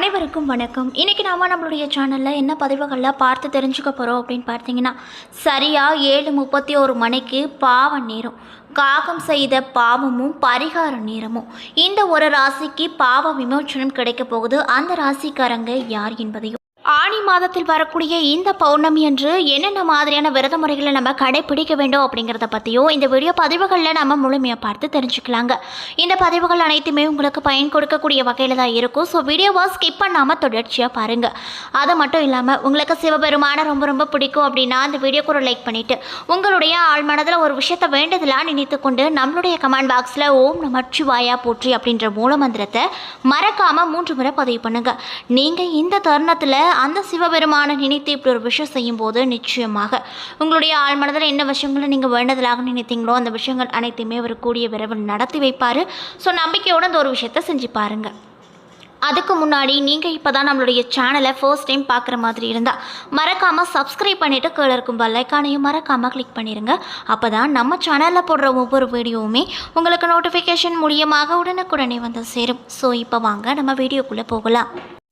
அனைவருக்கும் வணக்கம். இன்றைக்கி நாம் நம்மளுடைய சேனலில் என்ன பதிவுகளில் பார்த்து தெரிஞ்சுக்க போகிறோம் அப்படின்னு பார்த்தீங்கன்னா சரியாக ஏழு முப்பத்தி ஒரு மணிக்கு பாவ நேரம் காகம் செய்த பாவமும் பரிகார நேரமும். இந்த ஒரு ராசிக்கு பாவ விமோச்சனம் கிடைக்க போகுது. அந்த ராசிக்காரங்க யார் என்பதையும் ஆணி மாதத்தில் வரக்கூடிய இந்த பௌர்ணமி அன்று என்னென்ன மாதிரியான விரத முறைகளை நம்ம கடைபிடிக்க வேண்டும் அப்படிங்கிறத பற்றியும் இந்த வீடியோ பதிவுகளில் நம்ம முழுமையாக பார்த்து தெரிஞ்சுக்கலாங்க. இந்த பதிவுகள் அனைத்துமே உங்களுக்கு பயன் கொடுக்கக்கூடிய வகையில் தான் இருக்கும். ஸோ வீடியோவை ஸ்கிப் பண்ணாமல் தொடர்ச்சியாக பாருங்கள் அது மட்டும் இல்லாமல் உங்களுக்கு சிவபெருமான ரொம்ப ரொம்ப பிடிக்கும் அப்படின்னா அந்த வீடியோக்கு ஒரு லைக் பண்ணிவிட்டு உங்களுடைய ஆள் மனதில் ஒரு விஷயத்தை வேண்டதெல்லாம் நினைத்து கொண்டு நம்மளுடைய கமெண்ட் பாக்ஸில் ஓம் நமச்சிவாயா போற்றி அப்படின்ற மூல மந்திரத்தை மறக்காமல் மூன்று முறை பதிவு பண்ணுங்கள் நீங்கள் இந்த தருணத்தில் அந்த சிவபெருமானை நினைத்து இப்படி ஒரு விஷயம் செய்யும்போது நிச்சயமாக உங்களுடைய ஆள் மனதில் என்ன விஷயங்களை நீங்கள் வேண்டதலாக நினைத்தீங்களோ அந்த விஷயங்கள் அனைத்தையுமே அவர் கூடிய விரைவில் நடத்தி வைப்பார். ஸோ நம்பிக்கையோடு அந்த ஒரு விஷயத்தை செஞ்சு பாருங்கள் அதுக்கு முன்னாடி நீங்கள் இப்போ தான் நம்மளுடைய சேனலை ஃபர்ஸ்ட் டைம் பார்க்குற மாதிரி இருந்தால் மறக்காமல் சப்ஸ்கிரைப் பண்ணிவிட்டு கீழே இருக்கும் பெல்லைக்கானையும் மறக்காமல் கிளிக் பண்ணிடுங்க அப்போ தான் நம்ம சேனலில் போடுற ஒவ்வொரு வீடியோவுமே உங்களுக்கு நோட்டிஃபிகேஷன் மூலியமாக உடனுக்குடனே வந்து சேரும். ஸோ இப்போ வாங்க நம்ம வீடியோக்குள்ளே போகலாம்.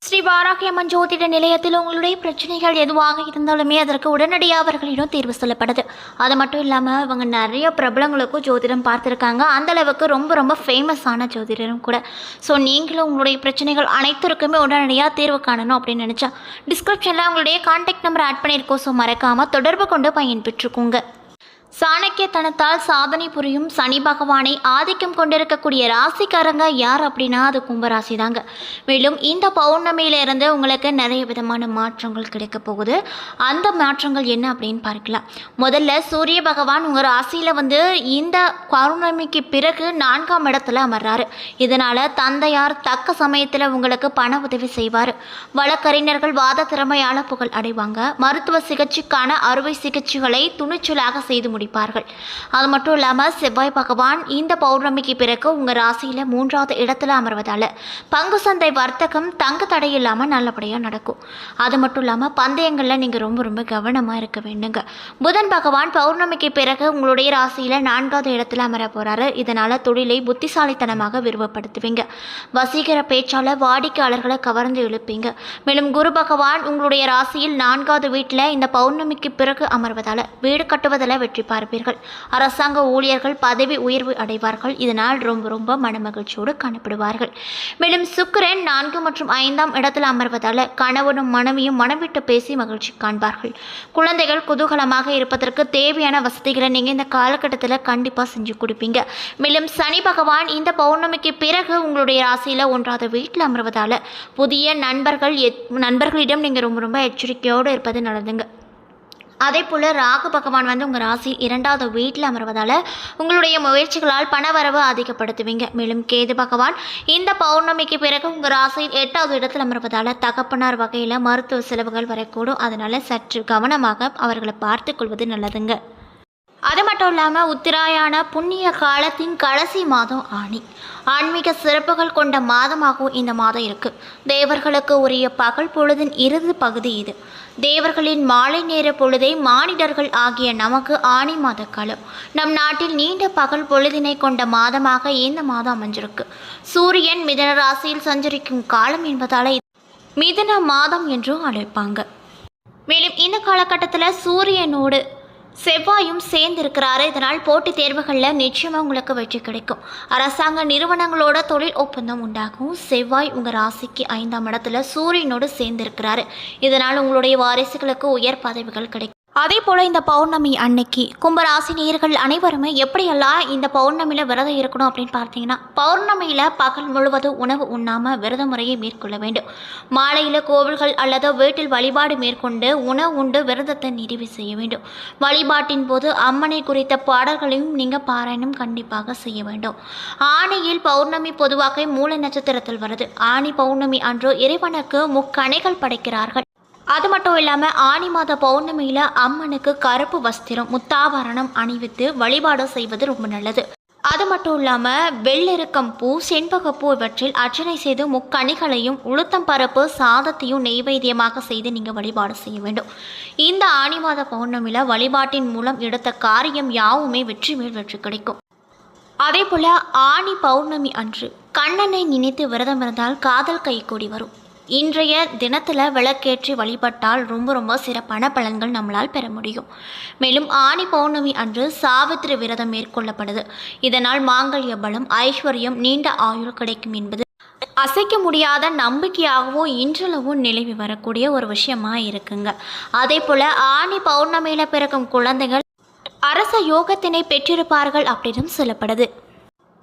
ஸ்ரீ வாராகியம்மன் ஜோதிட நிலையத்தில் உங்களுடைய பிரச்சனைகள் எதுவாக இருந்தாலுமே அதற்கு உடனடியாக அவர்களிடம் தீர்வு சொல்லப்படுது அது மட்டும் இல்லாமல் இவங்க நிறைய பிரபலங்களுக்கும் ஜோதிடம் பார்த்துருக்காங்க. அந்தளவுக்கு ரொம்ப ரொம்ப ஃபேமஸான ஜோதிடரும் கூட. ஸோ நீங்களும் உங்களுடைய பிரச்சனைகள் அனைத்திற்குமே உடனடியாக தீர்வு காணணும் அப்படின்னு நினச்சா டிஸ்கிரிப்ஷனில் உங்களுடைய கான்டாக்ட் நம்பர் ஆட் பண்ணியிருக்கோம். ஸோ மறக்காமல் தொடர்பு கொண்டு பயன்பெற்றுக்கோங்க. சாணக்கியத்தனத்தால் சாதனை புரியும் சனி பகவானை ஆதிக்கம் கொண்டிருக்கக்கூடிய ராசிக்காரங்க யார் அப்படின்னா அது கும்பராசி தாங்க மேலும் இந்த பௌர்ணமியிலிருந்து உங்களுக்கு நிறைய விதமான மாற்றங்கள் கிடைக்க போகுது. அந்த மாற்றங்கள் என்ன அப்படின்னு பார்க்கலாம். முதல்ல சூரிய பகவான் உங்கள் ராசியில் வந்து இந்த பௌர்ணமிக்கு பிறகு நான்காம் இடத்துல அமர்றாரு. இதனால் தந்தையார் தக்க சமயத்தில் உங்களுக்கு பண உதவி செய்வார். வழக்கறிஞர்கள் வாத திறமையால புகழ் அடைவாங்க. மருத்துவ சிகிச்சைக்கான அறுவை சிகிச்சைகளை துணிச்சலாக செய்து முடிப்பார்கள். அது மட்டும் இல்லாமல் செவ்வாய் பகவான் இந்த பௌர்ணமிக்கு பிறகு உங்கள் ராசியில் மூன்றாவது இடத்துல அமர்வதால் பங்கு சந்தை வர்த்தகம் தங்க தடை இல்லாமல் நல்லபடியாக நடக்கும். அது மட்டும் இல்லாமல் பந்தயங்களில் நீங்கள் ரொம்ப ரொம்ப கவனமாக இருக்க வேண்டுங்க. புதன் பகவான் பௌர்ணமிக்கு பிறகு உங்களுடைய ராசியில் நான்காவது இடத்துல அமர போகிறாரு இதனால் தொழிலை புத்திசாலித்தனமாக விரிவுபடுத்துவீங்க. வசீகர பேச்சால் வாடிக்கையாளர்களை கவர்ந்து இழுப்பீங்க மேலும் குரு பகவான் உங்களுடைய ராசியில் நான்காவது வீட்டில் இந்த பௌர்ணமிக்கு பிறகு அமர்வதால் வீடு கட்டுவதில் வெற்றி பார்ப்பீர்கள். அரசாங்க ஊழியர்கள் பதவி உயர்வு அடைவார்கள். இதனால் ரொம்ப ரொம்ப மனமகிழ்ச்சியோடு காணப்படுவார்கள். மேலும் சுக்கிரன் நான்கு மற்றும் ஐந்தாம் இடத்தில் அமர்வதால் கணவனும் மனைவியும் மனம் விட்டு பேசி மகிழ்ச்சி காண்பார்கள். குழந்தைகள் குதூகலமாக இருப்பதற்கு தேவையான வசதிகளை நீங்கள் இந்த காலகட்டத்தில் கண்டிப்பாக செஞ்சு கொடுப்பீங்க. மேலும் சனி பகவான் இந்த பௌர்ணமிக்கு பிறகு உங்களுடைய ராசியில் ஒன்றாவது வீட்டில் அமர்வதால் புதிய நண்பர்கள் எத் நண்பர்களிடம் நீங்கள் ரொம்ப ரொம்ப எச்சரிக்கையோடு இருப்பது நல்லதுங்க. அதே போல் ராகு பகவான் வந்து உங்கள் ராசி இரண்டாவது வீட்டில் அமர்வதால் உங்களுடைய முயற்சிகளால் பணவரவு அதிகப்படுத்துவீங்க. மேலும் கேது பகவான் இந்த பௌர்ணமிக்கு பிறகு உங்கள் ராசியில் எட்டாவது இடத்தில் அமர்வதால் தகப்பனார் வகையில் மருத்துவ செலவுகள் வரக்கூடும். அதனால் சற்று கவனமாக அவர்களை பார்த்து கொள்வது நல்லதுங்க. அது மட்டும் இல்லாமல் உத்திராயண புண்ணிய காலத்தின் கடைசி மாதம் ஆணி. ஆன்மீக சிறப்புகள் கொண்ட மாதமாகவும் இந்த மாதம் இருக்கு. தேவர்களுக்கு உரிய பகல் பொழுதின் இறுதி பகுதி இது. தேவர்களின் மாலை நேர பொழுதை மானிடர்கள் ஆகிய நமக்கு ஆணி மாத காலம். நம் நாட்டில் நீண்ட பகல் பொழுதினை கொண்ட மாதமாக இந்த மாதம் அமைஞ்சிருக்கு. சூரியன் மிதன ராசியில் சஞ்சரிக்கும் காலம் என்பதால் மிதன மாதம் என்றும் அழைப்பாங்க. மேலும் இந்த காலகட்டத்தில் சூரியனோடு செவ்வாயும் சேர்ந்து இருக்கிறாரு இதனால் போட்டித் தேர்வுகளில் நிச்சயமாக உங்களுக்கு வெற்றி கிடைக்கும். அரசாங்க நிறுவனங்களோட தொழில் ஒப்பந்தம் உண்டாகும். செவ்வாய் உங்கள் ராசிக்கு ஐந்தாம் இடத்துல சூரியனோடு சேர்ந்து இருக்கிறாரு இதனால் உங்களுடைய வாரிசுகளுக்கு உயர் பதவிகள் கிடைக்கும். அதே போல் இந்த பௌர்ணமி அன்னைக்கு கும்பராசி நேயர்கள் அனைவருமே எப்படியெல்லாம் இந்த பௌர்ணமியில் விரதம் இருக்கணும் அப்படின்னு பார்த்தீங்கன்னா பௌர்ணமியில் பகல் முழுவதும் உணவு உண்ணாமல் விரத முறையை மேற்கொள்ள வேண்டும். மாலையில் கோவில்கள் அல்லது வீட்டில் வழிபாடு மேற்கொண்டு உணவு உண்டு விரதத்தை நிறைவு செய்ய வேண்டும். வழிபாட்டின் போது அம்மனை குறித்த பாடல்களையும் நீங்கள் பாராயணம் கண்டிப்பாக செய்ய வேண்டும். ஆணியில் பௌர்ணமி பொதுவாக மூல நட்சத்திரத்தில் வருது. ஆணி பௌர்ணமி அன்று இறைவனுக்கு முக்கணைகள் படைக்கிறார்கள். அது மட்டும் இல்லாமல் ஆனி மாத பௌர்ணமியில் அம்மனுக்கு கருப்பு வஸ்திரம் முத்தாபரணம் அணிவித்து வழிபாடு செய்வது ரொம்ப நல்லது. அது மட்டும் இல்லாமல் வெள்ளெருக்கம் பூ செண்பகப்பூ இவற்றில் அர்ச்சனை செய்து முக்கணிகளையும் உளுத்தம் பரப்பு சாதத்தையும் நெய்வேத்தியமாக செய்து நீங்கள் வழிபாடு செய்ய வேண்டும். இந்த ஆனி மாத பௌர்ணமியில் வழிபாட்டின் மூலம் எடுத்த காரியம் யாவுமே வெற்றி மேல் வெற்றி கிடைக்கும். அதே போல் ஆனி பௌர்ணமி அன்று கண்ணனை நினைத்து விரதம் இருந்தால் காதல் கைகூடி வரும். இன்றைய தினத்தில் விளக்கேற்றி வழிபட்டால் ரொம்ப ரொம்ப சிறப்பான பலன்கள் நம்மளால் பெற முடியும். மேலும் ஆணி பௌர்ணமி அன்று சாவித்திரி விரதம் மேற்கொள்ளப்படுது. இதனால் மாங்கல்ய பலம் ஐஸ்வர்யம் நீண்ட ஆயுள் கிடைக்கும் என்பது அசைக்க முடியாத நம்பிக்கையாகவும் இன்றளவும் நிலவி வரக்கூடிய ஒரு விஷயமா இருக்குங்க. அதே போல் ஆணி பௌர்ணமியில் பிறக்கும் குழந்தைகள் அரச யோகத்தினை பெற்றிருப்பார்கள் அப்படின்னு சொல்லப்படுது.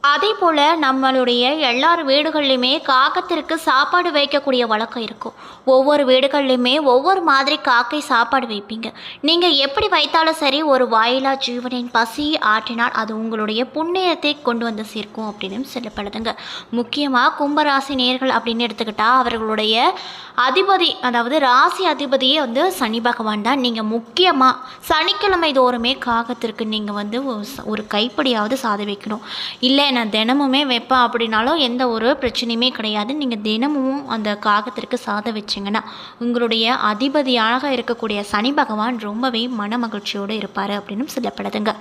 அதே போல் நம்மளுடைய எல்லார் வீடுகள்லையுமே காகத்திற்கு சாப்பாடு வைக்கக்கூடிய வழக்கம் இருக்கும். ஒவ்வொரு வீடுகள்லையுமே ஒவ்வொரு மாதிரி காக்கை சாப்பாடு வைப்பீங்க. நீங்கள் எப்படி வைத்தாலும் சரி ஒரு வாயிலா ஜீவனின் பசி ஆற்றினால் அது உங்களுடைய புண்ணியத்தை கொண்டு வந்து சேர்க்கும் அப்படின்னு சொல்லப்படுதுங்க. முக்கியமாக கும்பராசி நேர்கள் அப்படின்னு எடுத்துக்கிட்டால் அவர்களுடைய அதிபதி அதாவது ராசி அதிபதியே வந்து சனி பகவான் தான். நீங்கள் முக்கியமாக சனிக்கிழமை தோறுமே காகத்திற்கு நீங்கள் வந்து ஒரு கைப்படியாவது சாதம் வைக்கணும். இல்லை நான் தினமுமே வைப்பேன் அப்படின்னாலும் எந்த ஒரு பிரச்சனையுமே கிடையாது. நீங்கள் தினமும் அந்த காகத்திற்கு சாதம் வச்சிங்கன்னா உங்களுடைய அதிபதியாக இருக்கக்கூடிய சனி பகவான் ரொம்பவே மன மகிழ்ச்சியோடு இருப்பார் அப்படின்னு சொல்லப்படுதுங்க.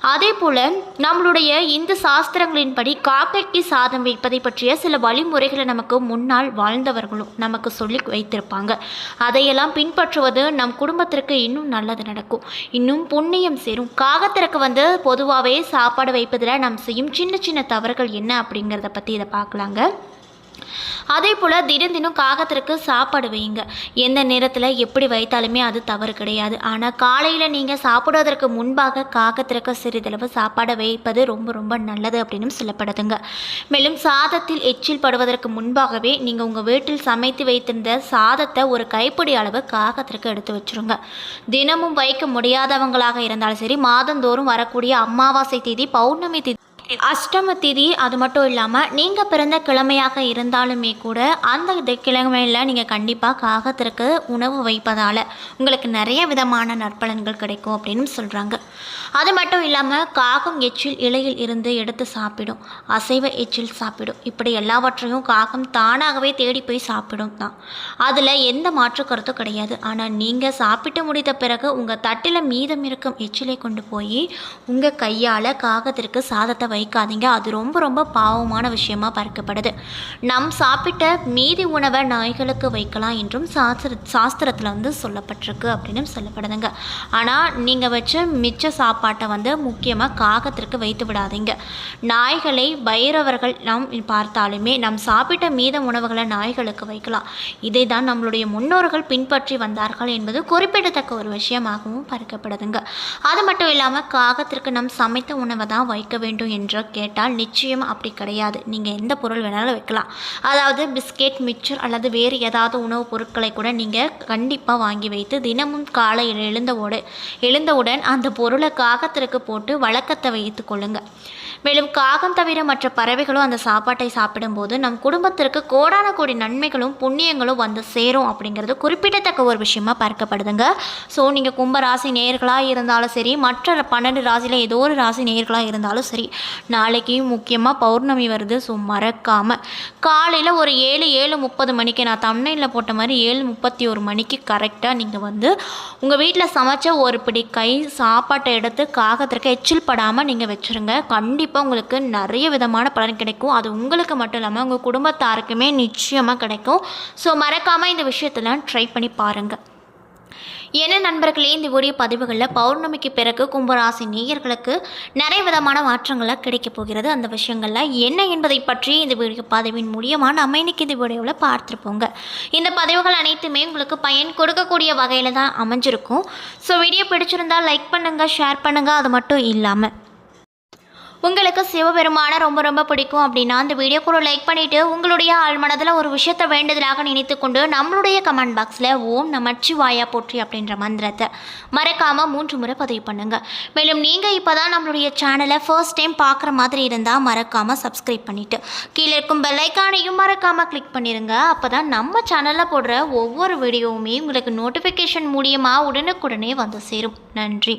அதே போல் நம்மளுடைய இந்து சாஸ்திரங்களின்படி காக்கைக்கு சாதம் வைப்பதை பற்றிய சில வழிமுறைகளை நமக்கு முன்னால் வாழ்ந்தவர்களும் நமக்கு சொல்லி வைத்திருப்பாங்க. அதையெல்லாம் பின்பற்றுவது நம் குடும்பத்திற்கு இன்னும் நல்லது நடக்கும். இன்னும் புண்ணியம் சேரும். காகத்திற்கு வந்து பொதுவாகவே சாப்பாடு வைப்பதில் நாம் செய்யும் சின்ன சின்ன தவறுகள் என்ன அப்படிங்கிறத பற்றி இதை பார்க்கலாங்க. அதே போல் தினம் தினம் காகத்திற்கு சாப்பாடு வையுங்க. எந்த நேரத்தில் எப்படி வைத்தாலுமே அது தவறு கிடையாது. ஆனால் காலையில் நீங்கள் சாப்பிடுவதற்கு முன்பாக காகத்திற்கு சிறிதளவு சாப்பாடு வைப்பது ரொம்ப ரொம்ப நல்லது அப்படின்னு சொல்லப்படுதுங்க. மேலும் சாதத்தில் எச்சில் படுவதற்கு முன்பாகவே நீங்கள் உங்கள் வீட்டில் சமைத்து வைத்திருந்த சாதத்தை ஒரு கைப்பிடி அளவு காகத்திற்கு எடுத்து வச்சிருங்க. தினமும் வைக்க முடியாதவங்களாக இருந்தாலும் சரி மாதந்தோறும் வரக்கூடிய அமாவாசை தேதி பௌர்ணமி தேதி அஷ்டம திதி அது மட்டும் இல்லாமல் நீங்கள் பிறந்த கிழமையாக இருந்தாலுமே கூட அந்த கிழமையில் நீங்கள் கண்டிப்பாக காகத்திற்கு உணவு வைப்பதால் உங்களுக்கு நிறைய விதமான நற்பலன்கள் கிடைக்கும் அப்படின்னு சொல்கிறாங்க அது மட்டும் இல்லாமல் காகம் எச்சில் இலையில் இருந்து எடுத்து சாப்பிடும். அசைவ எச்சில் சாப்பிடும். இப்படி எல்லாவற்றையும் காகம் தானாகவே தேடி போய் சாப்பிடும் தான். அதில் எந்த மாற்று கருத்தும் கிடையாது. ஆனால் நீங்கள் சாப்பிட்டு முடித்த பிறகு உங்கள் தட்டில் மீதம் இருக்கும் எச்சிலை கொண்டு போய் உங்கள் கையால் காகத்திற்கு சாதத்தை வைக்காதீங்க அது ரொம்ப ரொம்ப பாவமான விஷயமா பார்க்கப்படுது. நம் சாப்பிட்ட மீதி உணவை நாய்களுக்கு வைக்கலாம் என்றும் சாஸ்திர சாஸ்திரத்தில் வந்து சொல்லப்பட்டிருக்கு அப்படின்னு சொல்லப்படுதுங்க. ஆனால் நீங்கள் வச்ச மிச்ச சாப்பாட்டை வந்து முக்கியமாக காகத்திற்கு வைத்து விடாதீங்க. நாய்களை பைரவர்கள் நாம் பார்த்தாலுமே நாம் சாப்பிட்ட மீத உணவுகளை நாய்களுக்கு வைக்கலாம். இதை தான் நம்மளுடைய முன்னோர்கள் பின்பற்றி வந்தார்கள் என்பது குறிப்பிடத்தக்க ஒரு விஷயமாகவும் பார்க்கப்படுதுங்க. அது மட்டும் இல்லாமல் காகத்திற்கு நம் சமைத்த உணவை தான் வைக்க வேண்டும் என்று என்று கேட்டால் நிச்சயம் அப்படி கிடையாது. நீங்கள் எந்த பொருள் வேணாலும் வைக்கலாம். அதாவது பிஸ்கெட் மிக்சர் அல்லது வேறு ஏதாவது உணவுப் பொருட்களை கூட நீங்கள் கண்டிப்பாக வாங்கி வைத்து தினமும் காலையில் எழுந்தவோடு எழுந்தவுடன் அந்த பொருளை காகத்திற்கு போட்டு வழக்கத்தை வைத்து கொள்ளுங்கள் மேலும் காகம் தவிர மற்ற பறவைகளும் அந்த சாப்பாட்டை சாப்பிடும்போது நம் குடும்பத்திற்கு கோடான கோடி நன்மைகளும் புண்ணியங்களும் வந்து சேரும் அப்படிங்கிறது குறிப்பிடத்தக்க ஒரு விஷயமா பார்க்கப்படுதுங்க. ஸோ நீங்கள் கும்ப ராசி நேயர்களாக இருந்தாலும் சரி மற்ற பன்னெண்டு ராசியில் ஏதோ ஒரு ராசி நேயர்களாக இருந்தாலும் சரி நாளைக்கு முக்கியமாக பௌர்ணமி வருது. ஸோ மறக்காமல் காலையில் ஒரு ஏழு ஏழு முப்பது மணிக்கு நான் தமிழில் போட்ட மாதிரி ஏழு முப்பத்தி ஒரு மணிக்கு கரெக்டாக நீங்கள் வந்து உங்கள் வீட்டில் சமைச்ச ஒரு பிடி கை சாப்பாட்டை எடுத்து காகத்திற்கு எச்சில் படாமல் நீங்கள் வச்சுருங்க. கண்டிப்பாக உங்களுக்கு நிறைய விதமான பலன் கிடைக்கும். அது உங்களுக்கு மட்டும் இல்லாமல் உங்கள் குடும்பத்தாருக்குமே நிச்சயமாக கிடைக்கும். ஸோ மறக்காமல் இந்த விஷயத்தெல்லாம் ட்ரை பண்ணி பாருங்கள் என்ன நண்பர்களே இந்த வீடியோ பதிவுகளில் பௌர்ணமிக்கு பிறகு கும்பராசி நேயர்களுக்கு நிறைய விதமான மாற்றங்களாக கிடைக்கப் போகிறது. அந்த விஷயங்களில் என்ன என்பதை பற்றி இந்த வீடியோ பதிவின் மூலியமாக நம்ம இன்றைக்கி இந்த வீடியோவில் பார்த்துருப்போங்க. இந்த பதிவுகள் அனைத்துமே உங்களுக்கு பயன் கொடுக்கக்கூடிய வகையில் தான் அமைஞ்சிருக்கும். ஸோ வீடியோ பிடிச்சிருந்தால் லைக் பண்ணுங்கள் ஷேர் பண்ணுங்கள் அது மட்டும் இல்லாமல் உங்களுக்கு சிவபெருமானை ரொம்ப ரொம்ப பிடிக்கும் அப்படின்னா அந்த வீடியோ கூட லைக் பண்ணிவிட்டு உங்களுடைய ஆள் மனதில் ஒரு விஷயத்தை வேண்டுதலாக நினைத்து கொண்டு நம்மளுடைய கமெண்ட் பாக்ஸில் ஓம் நமச்சிவாயா போற்றி அப்படின்ற மந்திரத்தை மறக்காமல் மூன்று முறை பதிவு பண்ணுங்கள் மேலும் நீங்கள் இப்போ தான் நம்மளுடைய சேனலை ஃபர்ஸ்ட் டைம் பார்க்குற மாதிரி இருந்தால் மறக்காமல் சப்ஸ்கிரைப் பண்ணிவிட்டு கீழே இருக்கும் பெல்லைக்கானையும் மறக்காமல் கிளிக் பண்ணிடுங்க அப்போ தான் நம்ம சேனலில் போடுற ஒவ்வொரு வீடியோவுமே உங்களுக்கு நோட்டிஃபிகேஷன் மூலியமாக உடனுக்குடனே வந்து சேரும். நன்றி.